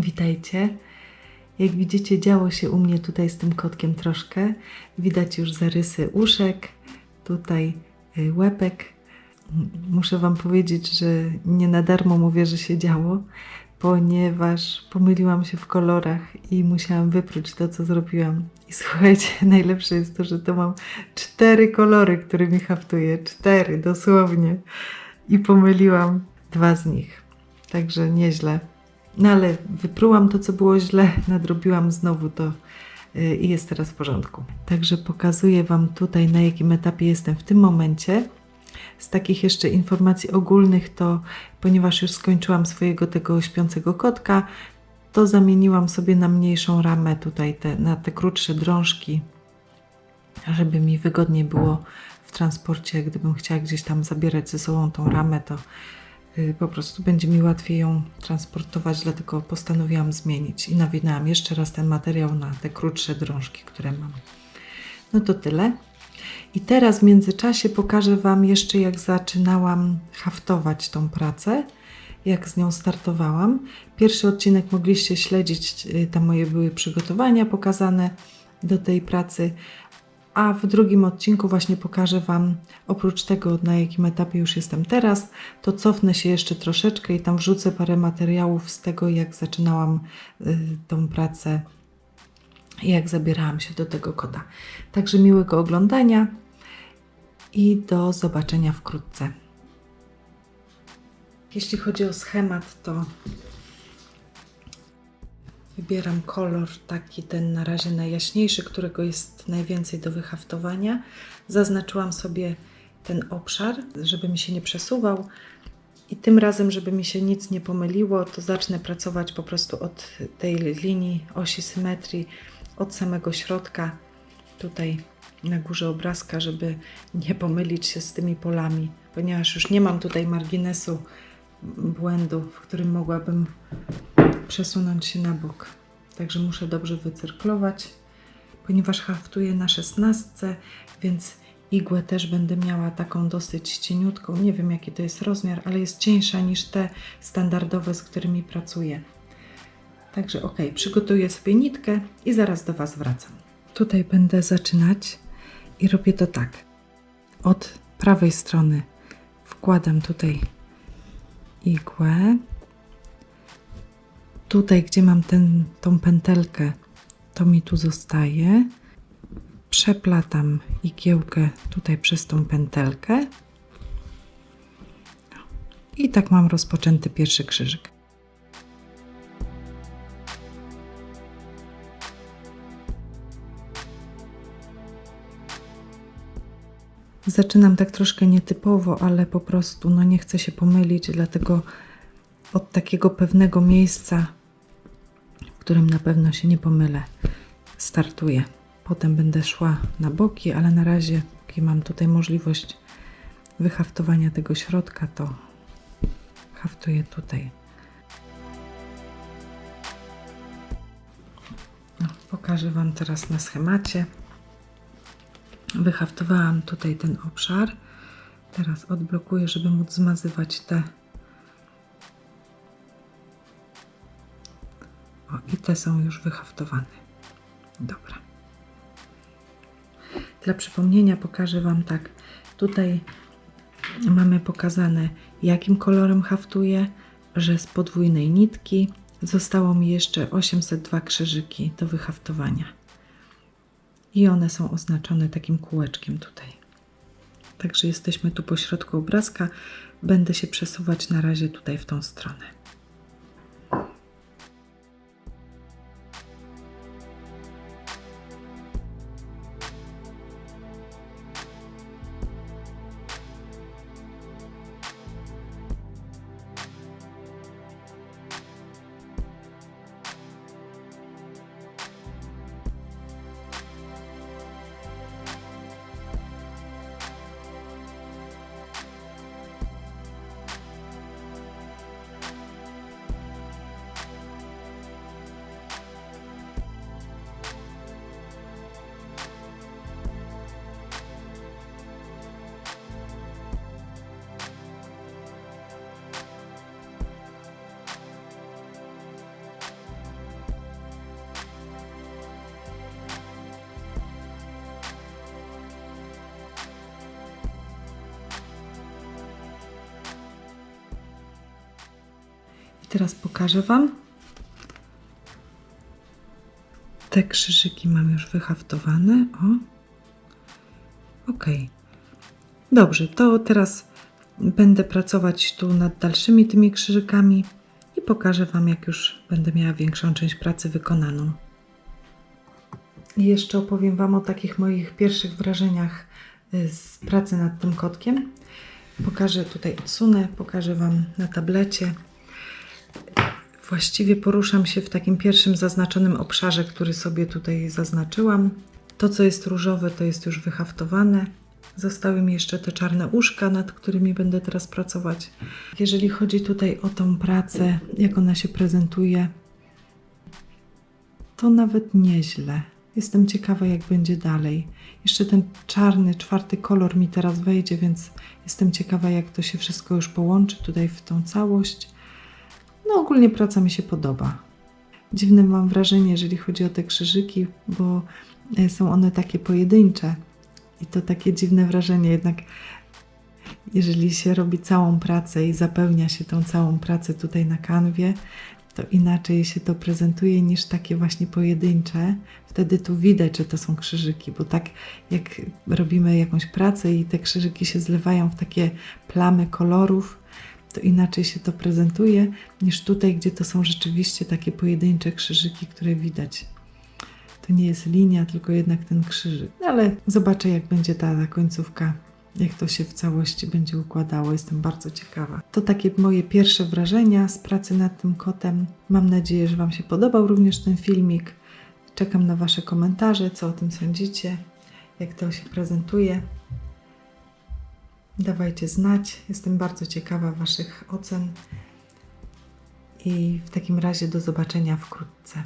Witajcie. Jak widzicie, działo się u mnie tutaj z tym kotkiem troszkę. Widać już zarysy uszek, tutaj y, łepek. Muszę Wam powiedzieć, że nie na darmo mówię, że się działo, ponieważ pomyliłam się w kolorach i musiałam wypróć to, co zrobiłam. I słuchajcie, najlepsze jest to, że to mam cztery kolory, którymi haftuję. Cztery, dosłownie. I pomyliłam dwa z nich. Także nieźle. No ale wyprułam to, co było źle, nadrobiłam znowu to y, i jest teraz w porządku. Także pokazuję Wam tutaj, na jakim etapie jestem w tym momencie. Z takich jeszcze informacji ogólnych, to ponieważ już skończyłam swojego tego śpiącego kotka, to zamieniłam sobie na mniejszą ramę tutaj, te, na te krótsze drążki, żeby mi wygodniej było w transporcie, gdybym chciała gdzieś tam zabierać ze sobą tą ramę, to po prostu będzie mi łatwiej ją transportować, dlatego postanowiłam zmienić i nawinęłam jeszcze raz ten materiał na te krótsze drążki, które mam. No to tyle. I teraz w międzyczasie pokażę Wam jeszcze, jak zaczynałam haftować tą pracę, jak z nią startowałam. Pierwszy odcinek mogliście śledzić, y, tam moje były przygotowania pokazane do tej pracy, a w drugim odcinku właśnie pokażę Wam, oprócz tego, na jakim etapie już jestem teraz, to cofnę się jeszcze troszeczkę i tam wrzucę parę materiałów z tego, jak zaczynałam y, tą pracę, jak zabierałam się do tego kota. Także miłego oglądania i do zobaczenia wkrótce. Jeśli chodzi o schemat, to Wybieram kolor taki ten na razie najjaśniejszy, którego jest najwięcej do wyhaftowania. Zaznaczyłam sobie ten obszar, żeby mi się nie przesuwał. I tym razem, żeby mi się nic nie pomyliło, to zacznę pracować po prostu od tej linii osi symetrii, od samego środka, tutaj na górze obrazka, żeby nie pomylić się z tymi polami, ponieważ już nie mam tutaj marginesu błędu, w którym mogłabym przesunąć się na bok. Także muszę dobrze wycyrklować, ponieważ haftuję na szesnastce, więc igłę też będę miała taką dosyć cieniutką. Nie wiem jaki to jest rozmiar, ale jest cieńsza niż te standardowe, z którymi pracuję. Także ok, przygotuję sobie nitkę i zaraz do Was wracam. Tutaj będę zaczynać i robię to tak. Od prawej strony wkładam tutaj igłę. Tutaj, gdzie mam ten, tą pętelkę, to mi tu zostaje. Przeplatam igiełkę tutaj przez tą pętelkę. I tak mam rozpoczęty pierwszy krzyżyk. Zaczynam tak troszkę nietypowo, ale po prostu no nie chcę się pomylić, dlatego od takiego pewnego miejsca, którym na pewno się nie pomylę, startuję. Potem będę szła na boki, ale na razie, póki mam tutaj możliwość wyhaftowania tego środka, to haftuję tutaj. Pokażę Wam teraz na schemacie. Wyhaftowałam tutaj ten obszar. Teraz odblokuję, żeby móc zmazywać te. Te są już wyhaftowane. Dobra. Dla przypomnienia pokażę Wam tak. Tutaj mamy pokazane, jakim kolorem haftuję, że z podwójnej nitki. Zostało mi jeszcze 802 krzyżyki do wyhaftowania i one są oznaczone takim kółeczkiem tutaj. Także jesteśmy tu po środku obrazka. Będę się przesuwać na razie tutaj w tą stronę. Teraz pokażę Wam. Te krzyżyki mam już wyhaftowane. O. Ok. Dobrze, to teraz będę pracować tu nad dalszymi tymi krzyżykami i pokażę Wam, jak już będę miała większą część pracy wykonaną. I jeszcze opowiem Wam o takich moich pierwszych wrażeniach y, z pracy nad tym kotkiem. Pokażę tutaj, odsunę, pokażę Wam na tablecie. Właściwie poruszam się w takim pierwszym zaznaczonym obszarze, który sobie tutaj zaznaczyłam. To, co jest różowe, to jest już wyhaftowane. Zostały mi jeszcze te czarne uszka, nad którymi będę teraz pracować. Jeżeli chodzi tutaj o tą pracę, jak ona się prezentuje, to nawet nieźle. Jestem ciekawa, jak będzie dalej. Jeszcze ten czarny, czwarty kolor mi teraz wejdzie, więc jestem ciekawa, jak to się wszystko już połączy tutaj w tą całość. No, ogólnie praca mi się podoba. Dziwne mam wrażenie, jeżeli chodzi o te krzyżyki, bo e, są one takie pojedyncze. I to takie dziwne wrażenie, jednak jeżeli się robi całą pracę i zapełnia się tą całą pracę tutaj na kanwie, to inaczej się to prezentuje niż takie właśnie pojedyncze. Wtedy tu widać, że to są krzyżyki, bo tak jak robimy jakąś pracę i te krzyżyki się zlewają w takie plamy kolorów, to inaczej się to prezentuje niż tutaj, gdzie to są rzeczywiście takie pojedyncze krzyżyki, które widać. To nie jest linia, tylko jednak ten krzyżyk. No ale zobaczę, jak będzie ta, ta końcówka, jak to się w całości będzie układało. Jestem bardzo ciekawa. To takie moje pierwsze wrażenia z pracy nad tym kotem. Mam nadzieję, że Wam się podobał również ten filmik. Czekam na Wasze komentarze, co o tym sądzicie, jak to się prezentuje. Dawajcie znać. Jestem bardzo ciekawa Waszych ocen. I w takim razie do zobaczenia wkrótce.